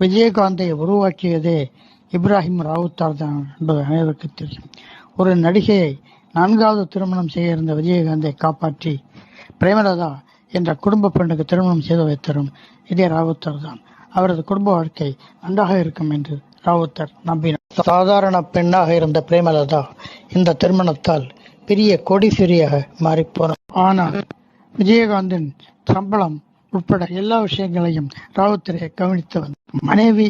விஜயகாந்தை உருவாக்கியதே இப்ராஹிம் ராவுத்தார் தான் என்பது அனைவருக்கு தெரியும். ஒரு நடிகையை நான்காவது திருமணம் செய்ய இருந்த விஜயகாந்தை காப்பாற்றி பிரேமலதா என்ற குடும்ப பெண்ணுக்கு திருமணம் செய்து வைத்தரும் இதே ராவுத்தர் தான். அவரது குடும்ப வாழ்க்கை நன்றாக இருக்கும் என்று ராவுத்தர் நம்பினார். சாதாரண பெண்ணாக இருந்த பிரேமலதா இந்த திருமணத்தால் பெரிய கோடீஸ்வரியாக மாறிப்போனார். ஆனால் விஜயகாந்தின் சம்பளம் உட்பட எல்லா விஷயங்களையும் ராவுத்தரை கவனித்து வந்த மனைவி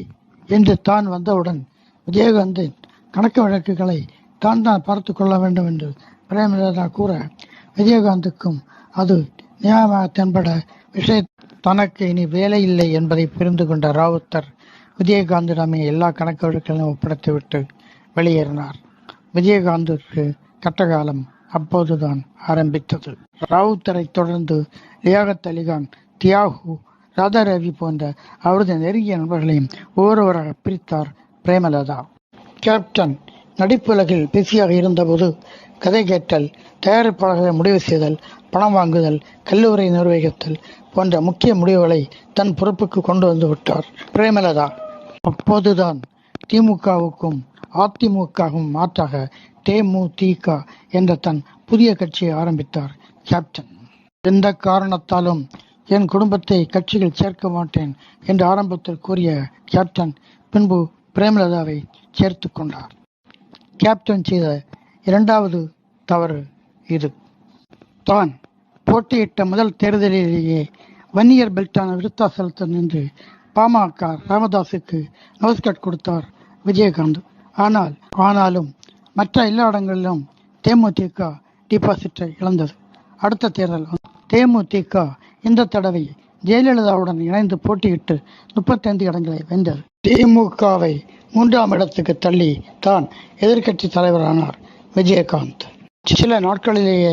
என்று தான் வந்தவுடன் விஜயகாந்தின் கணக்கு வழக்குகளை தான் தான் பார்த்து கொள்ள வேண்டும் என்று பிரேமலதா கூற விஜயகாந்துக்கும் அது நியாயமாக தென்பட விஷய தனக்கு இனி வேலை இல்லை என்பதை புரிந்து கொண்ட ராவுத்தர் விஜயகாந்திடமே எல்லா கணக்கு வழக்குகளையும் ஒப்படைத்துவிட்டு வெளியேறினார். விஜயகாந்திற்கு கட்டகாலம் அப்போதுதான் ஆரம்பித்தது. ராவுத்தரை தொடர்ந்து லியாகத் அலிகான் தியாகு ராதா ரவி போன்ற அவரது நெருங்கிய நண்பர்களையும் ஒவ்வொருவராக பிரித்தார் பிரேமலதா. கேப்டன் நடிப்புலகில் பிஸியாக இருந்தபோது கதை கேட்டல் தயாரிப்பாளர்களை முடிவு செய்தல் பணம் வாங்குதல் கல்லூரி நிர்வகித்தல் போன்ற முக்கிய முடிவுகளை தன் பொறுப்புக்கு கொண்டு வந்து விட்டார் பிரேமலதா. அப்போதுதான் திமுகவுக்கும் அதிமுகவும் மாற்றாக தேமுதிக என்ற தன் புதிய கட்சியை ஆரம்பித்தார் கேப்டன் எந்த காரணத்தாலும் என் குடும்பத்தை கட்சியில் சேர்க்க மாட்டேன் என்று ஆரம்பத்தில் கூறிய கேப்டன் பின்பு பிரேமலதாவை சேர்த்து கொண்டார். கேப்டன் செய்த இரண்டாவது தவறு இது. தான் போட்டியிட்ட முதல் தேர்தலிலேயே வன்னியர் பெல்டான விருத்தாசலத்தில் நின்று பாமக ராமதாஸுக்கு நோஸ்கட் கொடுத்தார் விஜயகாந்த். ஆனால் ஆனாலும் மற்ற எல்லா இடங்களிலும் தேமுதிக டிபாசிட்டை இழந்தது. அடுத்த தேர்தல் தேமுதிக இந்த தடவை ஜெயலலிதாவுடன் இணைந்து போட்டியிட்டு முப்பத்தைந்து இடங்களை வென்றது திமுகவை மூன்றாம் இடத்துக்கு தள்ளி தான் எதிர்க்கட்சி தலைவரானார் விஜயகாந்த். சில நாட்களிலேயே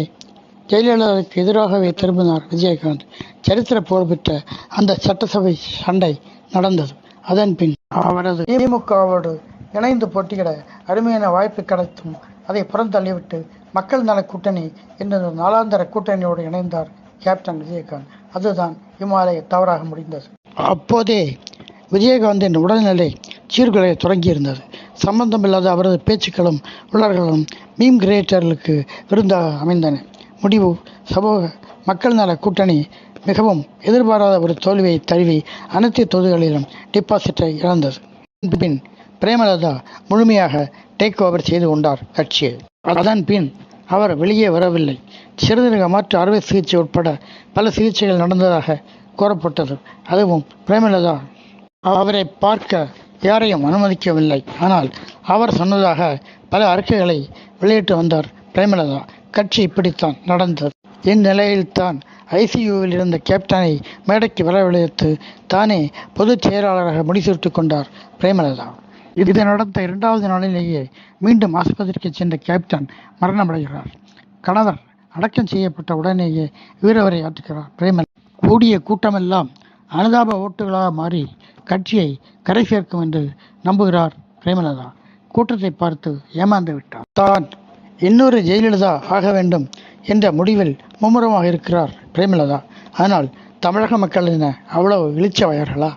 ஜெயலலிதாவுக்கு எதிராகவே திரும்பினார் விஜயகாந்த். சரித்திர போர் பெற்ற அந்த சட்டசபை சண்டை நடந்தது. அதன் பின் அவரது திமுகவோடு இணைந்து போட்டியிட அருமையான வாய்ப்பு கிடைத்தும் அதை புறந்தள்ளிவிட்டு மக்கள் நல கூட்டணி என்ற நாளாந்தர கூட்டணியோடு இணைந்தார் கேப்டன் விஜயகாந்த். அதுதான் இம்மாலை தவறாக முடிந்தது. அப்போதே விஜயகாந்தின் உடல்நிலை சீர்குலைய தொடங்கியிருந்தது. சம்பந்தமில்லாத அவரது பேச்சுக்களும் உலர்களும் மீம் கிரியேட்டர்களுக்கு விருந்தாக அமைந்தன. முடிவு சமூக மக்கள் நல கூட்டணி மிகவும் எதிர்பாராத ஒரு தோல்வியை தழுவி அனைத்து தொகுதிகளிலும் டிபாசிட்டை இழந்தது. பின் பிரேமலதா முழுமையாக டேக் ஓவர் செய்து கொண்டார் கட்சியை. அதன் பின் அவர் வெளியே வரவில்லை. சிறுநீரக மாற்று அறுவை சிகிச்சை உட்பட பல சிகிச்சைகள் நடந்ததாக கூறப்பட்டது. அதுவும் பிரேமலதா அவரை பார்க்க யாரையும் அனுமதிக்கவில்லை. ஆனால் அவர் சொன்னதாக பல அறிக்கைகளை வெளியிட்டு வந்தார் பிரேமலதா. கட்சி இப்படித்தான் நடந்தது. இந்நிலையில்தான் ஐசியூவில் இருந்த கேப்டனை மேடைக்கு வரவழைத்து தானே பொதுச் செயலாளராக முடிசூட்டிக் கொண்டார் பிரேமலதா. இது நடந்த இரண்டாவது நாளிலேயே மீண்டும் ஆஸ்பத்திரிக்கு சென்ற கேப்டன் மரணமடைகிறார். கணவர் அடக்கம் செய்யப்பட்ட உடனேயே வீரவரை ஆற்றுகிறார் பிரேமல் கூடிய கூட்டமெல்லாம் அனுதாப ஓட்டுகளாக மாறி கட்சியை கரை சேர்க்கும் என்று நம்புகிறார் பிரேமலதா. கூட்டத்தை பார்த்து ஏமாந்து விட்டார் தான் இன்னொரு ஜெயலலிதா ஆக வேண்டும் என்ற முடிவில் மும்முரமாக இருக்கிறார் பிரேமலதா. ஆனால் தமிழக மக்கள் என்ன அவ்வளவு இழிச்சவாயர்களா